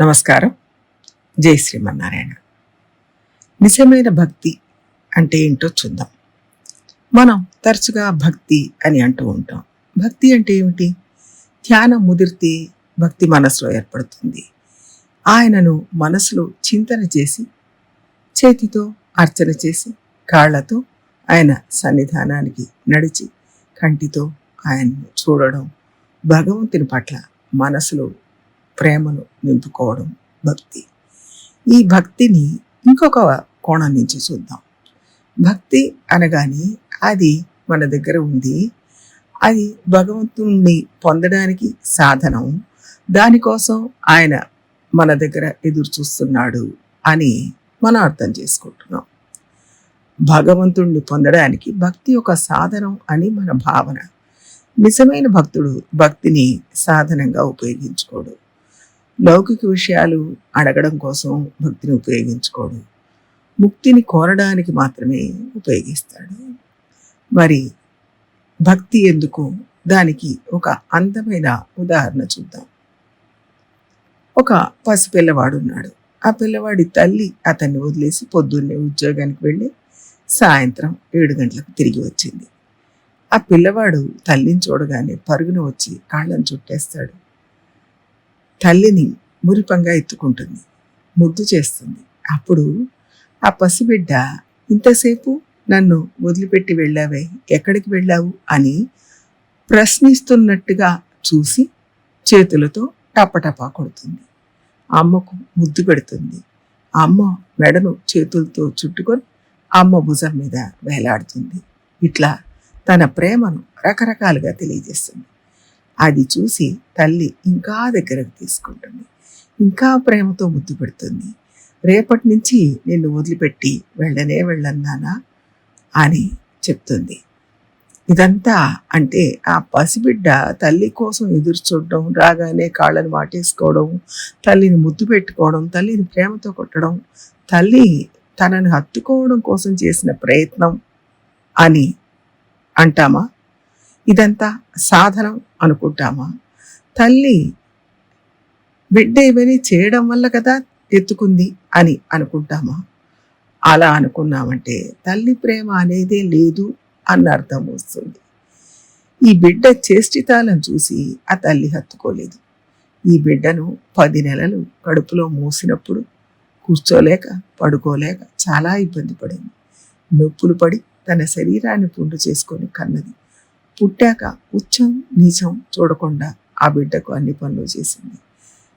నమస్కారం. జై శ్రీమన్నారాయణ. నిజమైన భక్తి అంటే ఏంటో చూద్దాం. మనం తరచుగా భక్తి అని అంటూ ఉంటాం. భక్తి అంటే ఏమిటి? ధ్యానం ముదిరితే భక్తి మనసులో ఏర్పడుతుంది. ఆయనను మనసులో చింతన చేసి చేతితో అర్చన చేసి కాళ్ళతో ఆయన సన్నిధానానికి నడిచి కంటితో ఆయన్ను చూడడం భగవంతుని పట్ల మనసులో ప్రేమను నింపుకోవడం భక్తి. ఈ భక్తిని ఇంకొక కోణం నుంచి చూద్దాం. భక్తి అనగానే అది మన దగ్గర ఉంది. అది భగవంతుణ్ణి పొందడానికి సాధనం. దానికోసం ఆయన మన దగ్గర ఎదురు చూస్తున్నాడు అని మనం అర్థం చేసుకుంటున్నాం. భగవంతుణ్ణి పొందడానికి భక్తి ఒక సాధనం అని మన భావన. నిజమైన భక్తుడు భక్తిని సాధనంగా ఉపయోగించుకోడు. లౌకిక విషయాలు అడగడం కోసం భక్తిని ఉపయోగించుకోడు. ముక్తిని కోరడానికి మాత్రమే ఉపయోగిస్తాడు. మరి భక్తి ఎందుకు? దానికి ఒక అందమైన ఉదాహరణ చూద్దాం. ఒక పసిపిల్లవాడు ఉన్నాడు ఆ పిల్లవాడి తల్లి అతన్ని వదిలేసి పొద్దున్నే ఉద్యోగానికి వెళ్ళి సాయంత్రం ఏడు గంటలకు తిరిగి వచ్చింది. ఆ పిల్లవాడు తల్లిని చూడగానే పరుగున వచ్చి కాళ్ళను చుట్టేస్తాడు. తల్లిని మురిపంగా ఎత్తుకుంటుంది ముద్దు చేస్తుంది. అప్పుడు ఆ పసిబిడ్డ ఇంతసేపు నన్ను వదిలిపెట్టి వెళ్ళావే ఎక్కడికి వెళ్ళావు? అని ప్రశ్నిస్తున్నట్టుగా చూసి చేతులతో టపటపా కొడుతుంది. అమ్మకు ముద్దు పెడుతుంది. అమ్మ మెడను చేతులతో చుట్టుకొని అమ్మ భుజం మీద వేలాడుతుంది. ఇట్లా తన ప్రేమను రకరకాలుగా తెలియజేస్తుంది. అది చూసి తల్లి ఇంకా దగ్గరకు తీసుకుంటుంది. ఇంకా ప్రేమతో ముద్దు పెడుతుంది. రేపటి నుంచి నిన్ను వదిలిపెట్టి వెళ్ళనే వెళ్ళన్నానా అని చెప్తుంది. ఇదంతా అంటే ఆ పసిబిడ్డ తల్లి కోసం ఎదురు చూడడం రాగానే కాళ్ళను వాటేసుకోవడం తల్లిని ముద్దు పెట్టుకోవడం తల్లిని ప్రేమతో కొట్టడం తల్లి తనని హత్తుకోవడం కోసం చేసిన ప్రయత్నం అని అంటామా? ఇదంతా సాధనం అనుకుంటామా? తల్లి బిడ్డ ఏమని చేయడం వల్ల కదా ఎత్తుకుంది అని అనుకుంటామా? అలా అనుకున్నామంటే తల్లి ప్రేమ అనేదే లేదు అన్న అర్థం వస్తుంది. ఈ బిడ్డ చేష్టితాలను చూసి ఆ తల్లి హత్తుకోలేదు. ఈ బిడ్డను పది నెలలు కడుపులో మూసినప్పుడు కూర్చోలేక పడుకోలేక చాలా ఇబ్బంది పడింది. నొప్పులు పడి తన శరీరాన్ని పుండు చేసుకొని కన్నది. పుట్టాక ఉచ్చం నీచం చూడకుండా ఆ బిడ్డకు అన్ని పనులు చేసింది.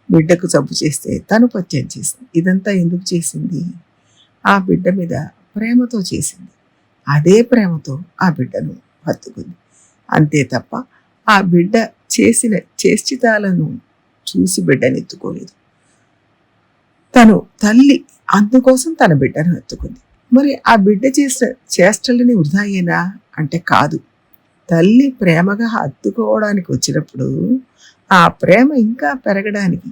బిడ్డకు జబ్బు చేస్తే తను పత్యం చేసింది. ఇదంతా ఎందుకు చేసింది? ఆ బిడ్డ మీద ప్రేమతో చేసింది. అదే ప్రేమతో ఆ బిడ్డను హత్తుకుంది. అంతే తప్ప ఆ బిడ్డ చేసిన చేష్టితాలను చూసి బిడ్డనెత్తుకోలేదు తను తల్లి అందుకోసం తన బిడ్డను ఎత్తుకుంది మరి ఆ బిడ్డ చేసిన చేష్టలని వృధాయేనా అంటే కాదు. తల్లి ప్రేమగా హత్తుకోవడానికి వచ్చినప్పుడు ఆ ప్రేమ ఇంకా పెరగడానికి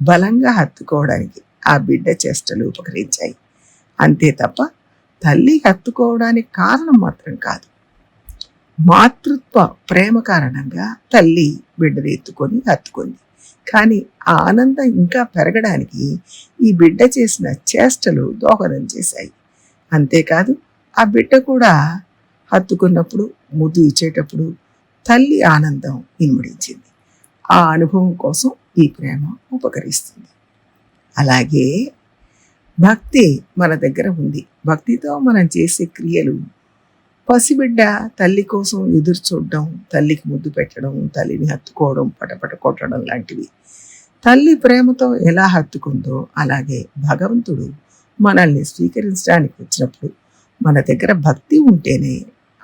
బలంగా హత్తుకోవడానికి ఆ బిడ్డ చేష్టలు ఉపకరించాయి. అంతే తప్ప తల్లి హత్తుకోవడానికి కారణం మాత్రం కాదు. మాతృత్వ ప్రేమ కారణంగా తల్లి బిడ్డను ఎత్తుకొని హత్తుకుంది. కానీ ఆ ఆనందం ఇంకా పెరగడానికి ఈ బిడ్డ చేసిన చేష్టలు దోహదం చేశాయి. అంతేకాదు ఆ బిడ్డ కూడా హత్తుకున్నప్పుడు ముద్దు ఇచ్చేటప్పుడు తల్లి ఆనందం ఇనుమడించింది. ఆ అనుభవం కోసం ఈ ప్రేమ ఉపకరిస్తుంది. అలాగే భక్తి మన దగ్గర ఉంది. భక్తితో మనం చేసే క్రియలు పసిబిడ్డ తల్లి కోసం ఎదురు చూడడం తల్లికి ముద్దు పెట్టడం తల్లిని హత్తుకోవడం పటపట కొట్టడం లాంటివి. తల్లి ప్రేమతో ఎలా హత్తుకుందో అలాగే భగవంతుడు మనల్ని స్వీకరించడానికి వచ్చినప్పుడు మన దగ్గర భక్తి ఉంటేనే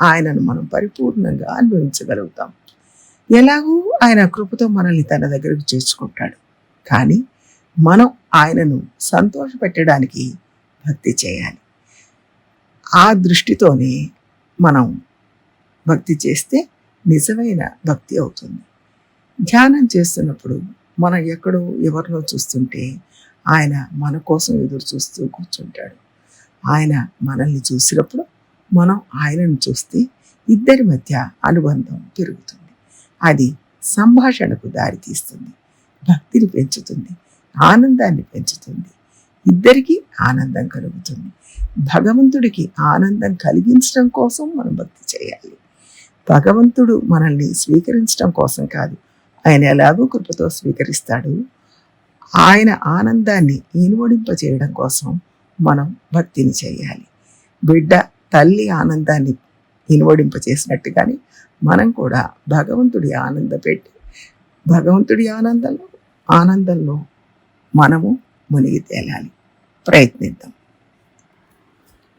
ఆయనను మనం పరిపూర్ణంగా అనుభవించగలుగుతాం. ఎలాగూ ఆయన కృపతో మనల్ని తన దగ్గరకు చేర్చుకుంటాడు. కానీ మనం ఆయనను సంతోషపెట్టడానికి భక్తి చేయాలి. ఆ దృష్టితోనే మనం భక్తి చేస్తే నిజమైన భక్తి అవుతుంది. ధ్యానం చేస్తున్నప్పుడు మనం ఎక్కడో ఎవరినో చూస్తుంటే ఆయన మన కోసం ఎదురు చూస్తూ కూర్చుంటాడు. ఆయన మనల్ని చూసినప్పుడు మనం ఆయనను చూస్తే ఇద్దరి మధ్య అనుబంధం పెరుగుతుంది. అది సంభాషణకు దారితీస్తుంది భక్తిని పెంచుతుంది. ఆనందాన్ని పెంచుతుంది. ఇద్దరికీ ఆనందం కలుగుతుంది. భగవంతుడికి ఆనందం కలిగించడం కోసం మనం భక్తి చేయాలి. భగవంతుడు మనల్ని స్వీకరించడం కోసం కాదు ఆయన ఎలాగో కృపతో స్వీకరిస్తాడు. ఆయన ఆనందాన్ని ఈనువడింప చేయడం కోసం మనం భక్తిని చేయాలి. బిడ్డ తల్లి ఆనందాన్ని ఇనువడింప చేసినట్టుగానే మనం కూడా భగవంతుడి ఆనంద పెట్టి భగవంతుడి ఆనందంలో ఆనందంలో మనము మునిగి తేలాలి. ప్రయత్నిద్దాం.